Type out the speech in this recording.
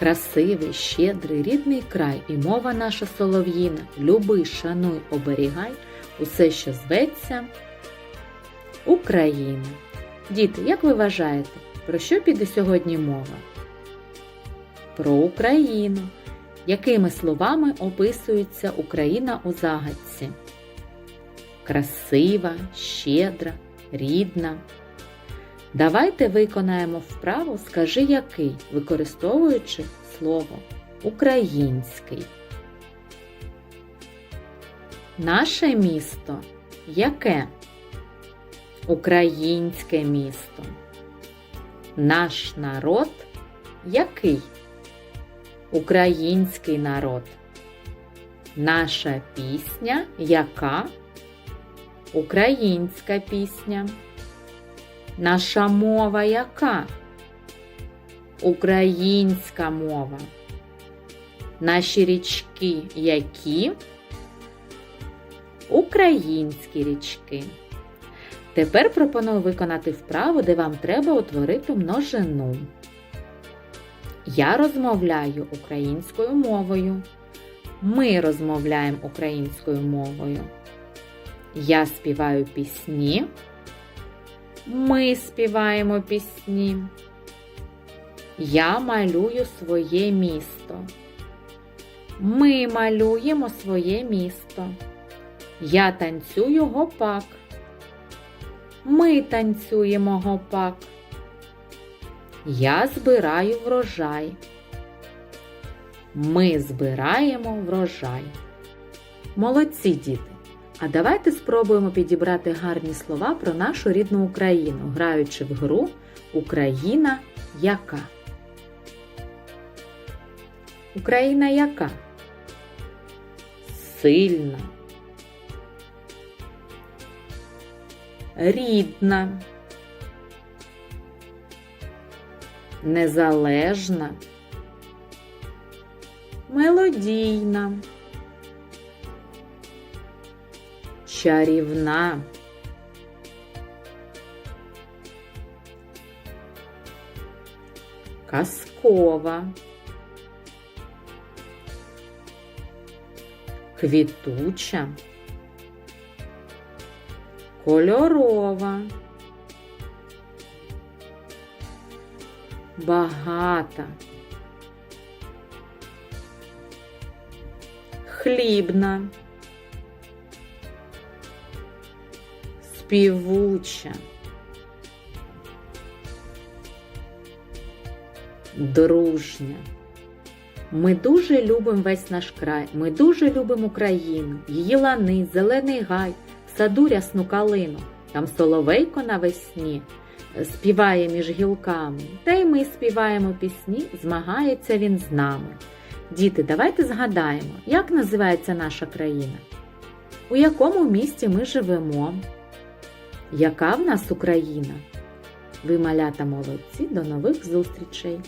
Красивий, щедрий, рідний край і мова наша солов'їна. Люби, шануй, оберігай усе, що зветься Україна. Діти, як ви вважаєте, про що піде сьогодні мова? Про Україну. Якими словами описується Україна у загадці? Красива, щедра, рідна. Давайте виконаємо вправу Скажи який, використовуючи слово український. Наше місто яке? Українське місто. Наш народ який? Український народ. Наша пісня яка? Українська пісня. Наша мова яка? Українська мова. Наші річки які? Українські річки. Тепер пропоную виконати вправу, де вам треба утворити множину. Я розмовляю українською мовою. Ми розмовляємо українською мовою. Я співаю пісні. Ми співаємо пісні. Я малюю своє місто. Ми малюємо своє місто. Я танцюю гопак. Ми танцюємо гопак. Я збираю врожай. Ми збираємо врожай. Молодці діти! А давайте спробуємо підібрати гарні слова про нашу рідну Україну, граючи в гру Україна яка. Україна яка? Сильна. Рідна. Незалежна. Мелодійна. Чарівна. Казкова. Квітуча. Кольорова. Багата. Хлібна. Співуча. Дружня. Ми дуже любимо весь наш край. Ми дуже любимо Україну, її лани, зелений гай, саду рясну калину. Там соловейко навесні співає між гілками. Та й ми співаємо пісні, змагається він з нами. Діти, давайте згадаємо, як називається наша країна, у якому місті ми живемо. Яка в нас Україна? Ви малята молодці, до нових зустрічей!